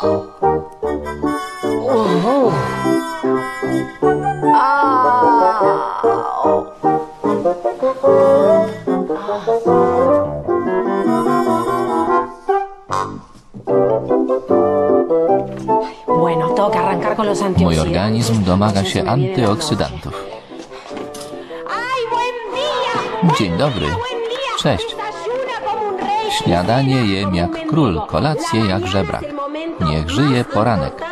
Oh! Mój organizm domaga się antyoksydantów. Dzień dobry. Cześć. Śniadanie jem jak król, kolację jak żebrak. Niech żyje poranek.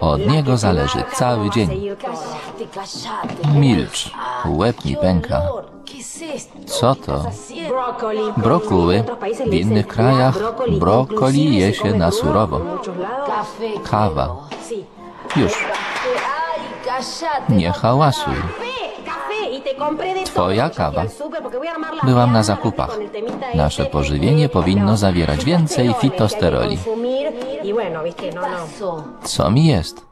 Od niego zależy cały dzień. Milcz, łeb mi pęka. Co to? Brokuły. W innych krajach brokoli je się na surowo. Kawa. Już, nie hałasuj. Twoja kawa. Byłam na zakupach. Nasze pożywienie powinno zawierać więcej fitosteroli. Co mi jest?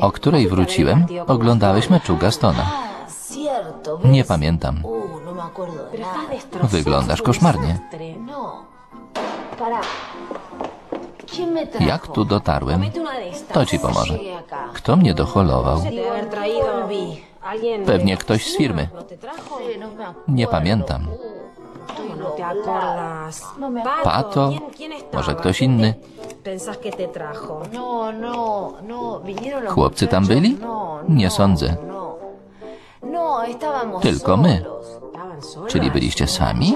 O której wróciłem, oglądałeś meczu Gastona. Cierto. ¿ves? Nie pamiętam. Wyglądasz koszmarnie. Jak tu dotarłem? To ci pomoże. Kto mnie doholował? Volví. Pewnie ktoś z firmy. No. Nie pamiętam. No. No. Pato? Może ktoś inny? No, no, no. ¿Vinieron los Chłopcy tam byli? No, Nie no, sądzę. No. No, Tylko my. Czyli byliście sami?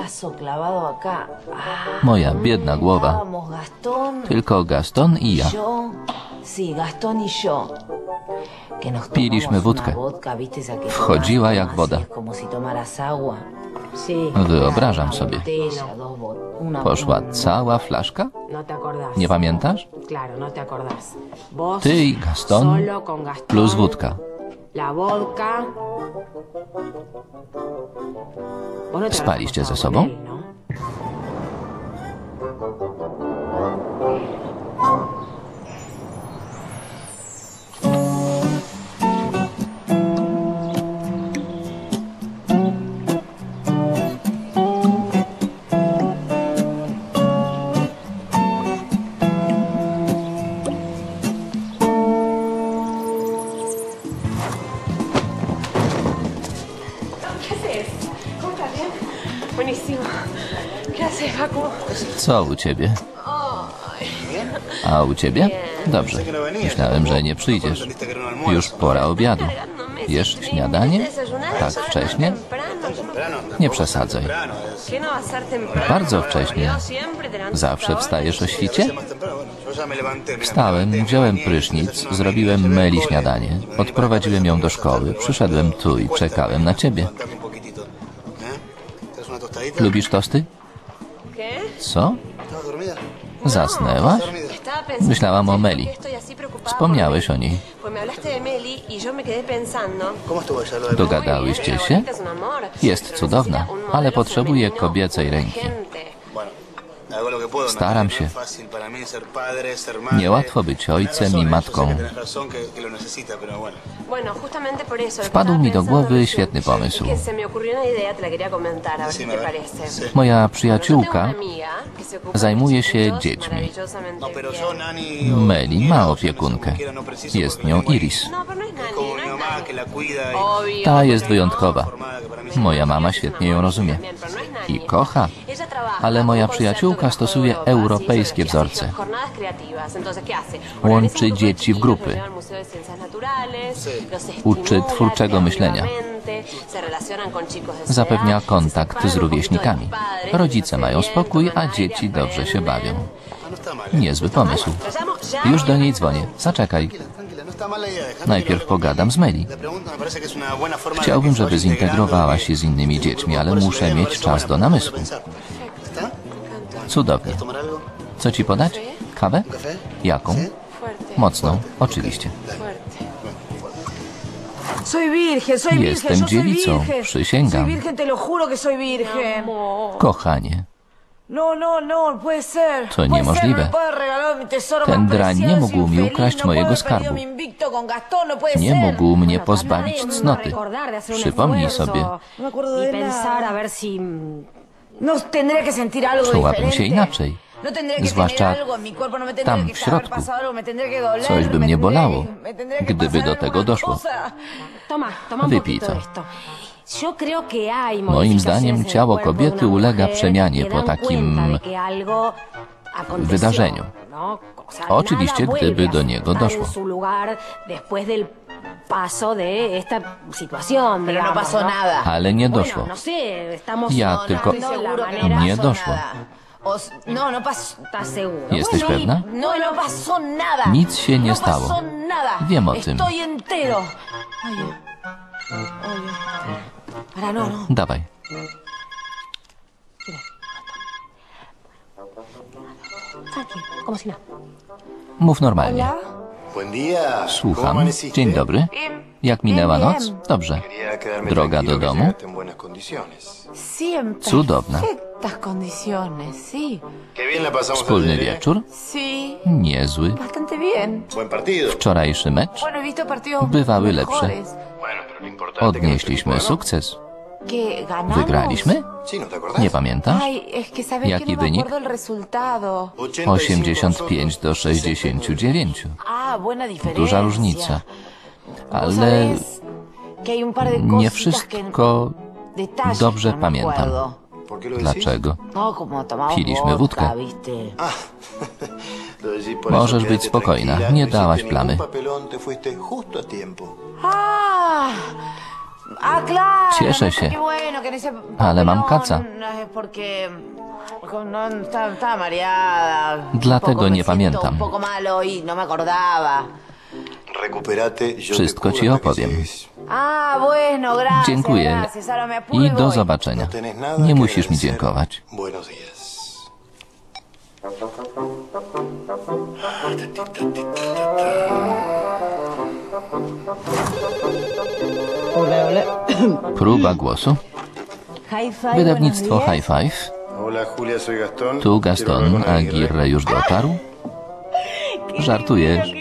Moja biedna głowa. Tylko Gaston i ja. Piliśmy wódkę. Wchodziła jak woda. Wyobrażam sobie. Poszła cała flaszka? Nie pamiętasz? Ty i Gaston plus wódka. Spaliście ze sobą? Co u ciebie? A u ciebie? Dobrze. Myślałem, że nie przyjdziesz. Już pora obiadu. Jesz śniadanie? Tak wcześnie? Nie przesadzaj. Bardzo wcześnie. Zawsze wstajesz o świcie? Wstałem, wziąłem prysznic, zrobiłem Meli śniadanie, odprowadziłem ją do szkoły, przyszedłem tu i czekałem na ciebie. Lubisz tosty? Co? Zasnęłaś? Myślałam o ¿por qué Meli. Wspomniałeś o niej. Y. Dogadałyście się? Jest cudowna, ale potrzebuje kobiecej ręki. urgente. Staram się. Niełatwo być ojcem i matką. Wpadł mi do głowy świetny pomysł. parece. Moja przyjaciółka zajmuje się dziećmi. Meli ma opiekunkę. Jest nią Iris. Ta jest wyjątkowa. Moja mama świetnie ją rozumie. I kocha. Ale moja przyjaciółka stosuje europejskie wzorce. Łączy dzieci w grupy. Uczy twórczego myślenia. Zapewnia kontakt z rówieśnikami. Rodzice les mają spokój, a dzieci dobrze się bawią. aprenden. Niezły pomysł. Już do niej dzwonię. Zaczekaj. Najpierw pogadam z Meli. Chciałbym, żeby zintegrowała się z innymi dziećmi, ale muszę mieć czas do namysłu. Cudownie. Co ci podać? Kawę? Jaką? Mocną, oczywiście. Jestem dziewicą, virgen. przysięgam. Soy virgen, te lo juro que soy virgen. Kochanie, No, no, no, no puede ser. To Puede niemożliwe. Ser, no puede regalar mi tesoro Ten drań nie mógł mi ukraść no mojego skarbu. no nie mógł mnie pozbawić cnoty. un Przypomnij sobie, No me acuerdo y No czułabym się inaczej. No Zwłaszcza no tam, w środku. Coś by mnie bolało, gdyby do tego doszło. Wypij to. Moim zdaniem ciało kobiety ulega przemianie po takim wydarzeniu. ¿no? Oczywiście, gdyby do niego doszło. Ale nie doszło. Ja tylko- Nie doszło. No, no pasó. ¿Estás seguro? Jesteś Bueno, pewna? No, no pasó nada. Nic się nie no stało. pasó nada. Wiem o tym. Estoy entero. Oye. Oye. Para, no, no. Dawaj. Tranquilo, como si nada. Mów normalnie. ¿Cómo Słucham. Dzień dobry. Jak minęła noc? Dobrze. Droga do domu? Cudowna. Wspólny ¿eh? wieczór? Niezły. Wczorajszy mecz? Bywały lepsze. Odnieśliśmy nuestro equipo sukces. Wygraliśmy? ¿no? Nie pamiętasz? Jaki no wynik? acuerdo el resultado. 85 do 69. Ah. Duża różnica. Ale nie wszystko dobrze no pamiętam. Dlaczego? Piliśmy wódkę. por Możesz być spokojna, nie dałaś plamy. Cieszę się. Ale mam kaca. Dlatego nie pamiętam. Wszystko ci opowiem. Ah. Dziękuję. I y do zobaczenia. No Nie musisz mi dziękować. Próba głosu. Wydawnictwo High Five. Tu Gaston Aguirre. Już dotarł. Żartujesz.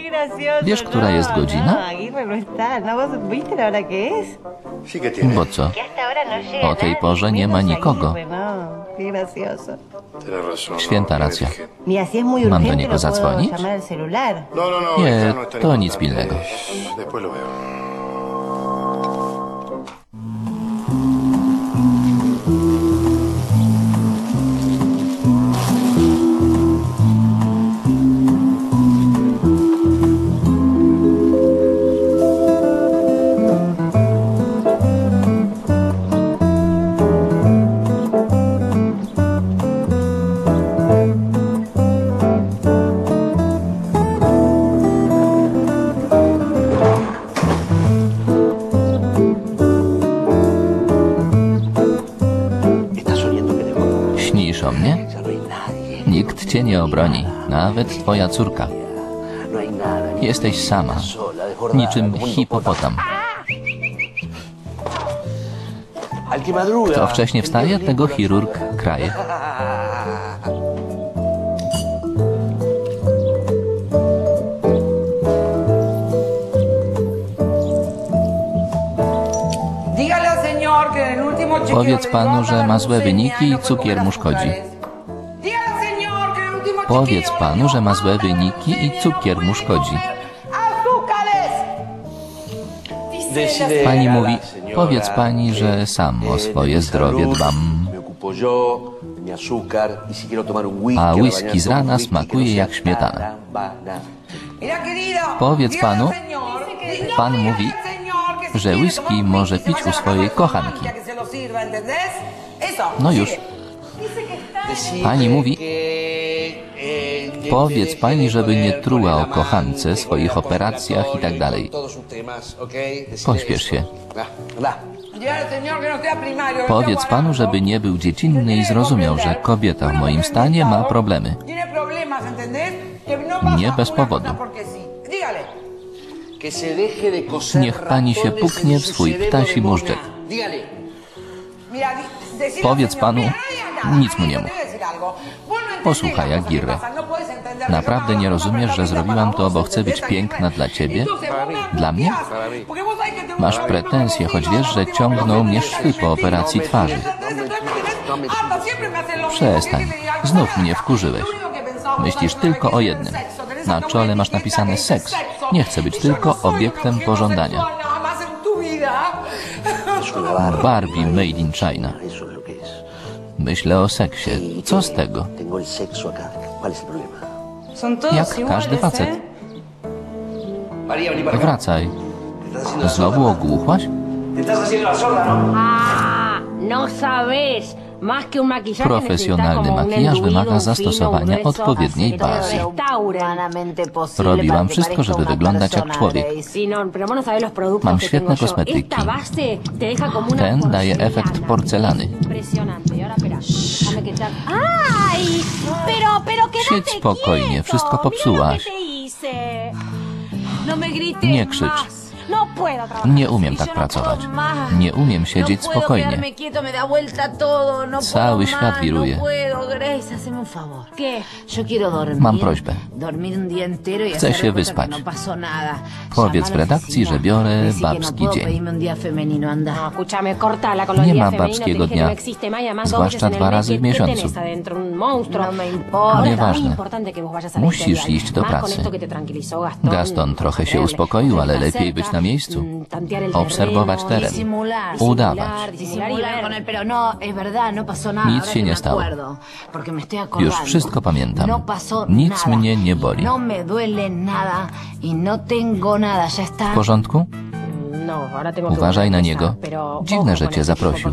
Wiesz, która jest godzina? No ¿no? Bo co? No O tej porze nie ma nikogo. No. Święta no, no racja. Mam do niego zadzwonić? No, no, no. Nie, no to nic pilnego. Obroni, nawet twoja córka. Jesteś sama, niczym hipopotam. Kto wcześnie wstaje, tego chirurg kraje. Powiedz panu, że ma la złe wyniki i no cukier mu szkodzi. Powiedz panu, że ma złe wyniki i cukier mu szkodzi. Pani mówi, powiedz pani, że sam o swoje zdrowie dbam. A whisky z rana smakuje jak śmietana. Powiedz panu, pan mówi, że whisky może pić u swojej kochanki. No już. Pani mówi, powiedz pani, żeby nie truła o kochance, swoich operacjach i tak dalej. Pośpiesz się. Powiedz panu, żeby nie był dziecinny i zrozumiał, że kobieta w moim stanie ma problemy. Nie bez powodu. Niech pani się puknie w swój ptasi móżdżek. Powiedz panu, nic mu nie mów. Posłuchaj, entender. Naprawdę nie rozumiesz, że zrobiłam to, bo chcę być piękna dla ciebie? Dla mnie? Masz pretensje, choć wiesz, że ciągną mnie szwy po operacji twarzy. Przestań. Znów mnie wkurzyłeś. Myślisz tylko o jednym. Na czole masz napisane seks. Nie chcę być tylko obiektem pożądania. Barbie made in China. Myślę o seksie. Co z tego? Jak każdy facet. Wracaj. Znowu ¿no? ogłuchłaś? No sabes. Profesjonalny makijaż wymaga zastosowania odpowiedniej bazy. Robiłam wszystko, żeby wyglądać jak człowiek. Mam świetne kosmetyki. Ten daje efekt porcelany. Siedź spokojnie, wszystko popsułaś. No Nie krzycz. Nie umiem tak pracować. Nie umiem siedzieć spokojnie. Cały świat wiruje. Mam prośbę. Chcę się wyspać. Powiedz w redakcji, że biorę babski dzień. Nie ma babskiego dnia. Zwłaszcza dwa razy w ¿qué- ¿Qué miesiącu. Nieważne. Musisz iść do pracy. Gaston trochę się uspokoił, ale lepiej być na miejscu. Mm, tantear el Obserwować teren. Udawać. no, no. Nic się nie stało. Już wszystko pamiętam. No Nic mnie nie boli. Y. W porządku? Que Uważaj na niego. Dziwne, że cię zaprosił.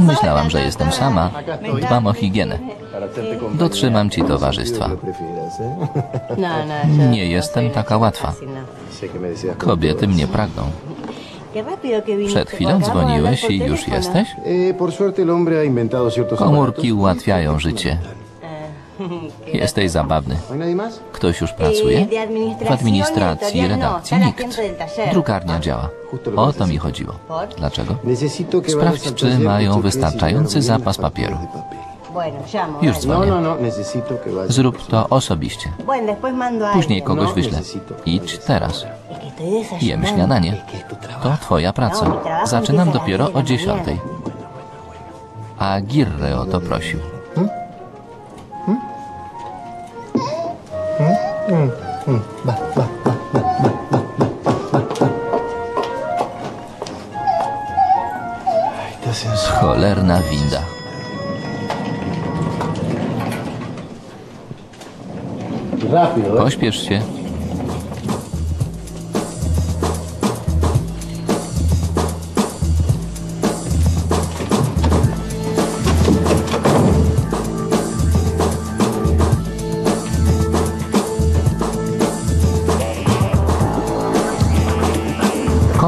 Myślałam, że jestem sama. Dbam o higienę. Dotrzymam ci towarzystwa. No, no, Nie jestem taka łatwa. No. Kobiety mnie pragną. Przed chwilą dzwoniłeś i już jesteś? Eh, Komórki ułatwiają życie. Jesteś zabawny. ¿No? Ktoś już pracuje? W administracji no, redakcji nikt. Drukarnia działa. O to mi chodziło. Dlaczego? Sprawdź, czy mają cheques wystarczający zapas papieru. Już. No, dzwonię. no, no. Zrób to osobiście. Później kogoś wyślę. Idź teraz. Jem śniadanie. To twoja praca. Zaczynam dopiero o dziesiątej. A Aguirre o to prosił. Te hacen Cholerna winda. Pośpiesz się.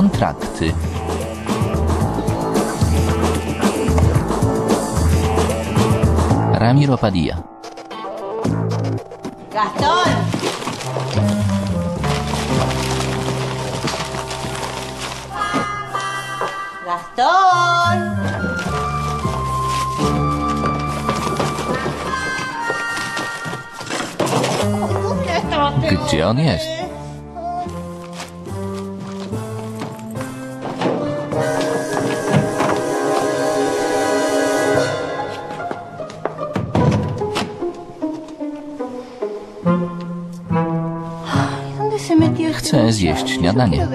Kontrakty. Ramiro Padilla. Gastón. Gastón. Gdzie on jest? Zjeść śniadanie.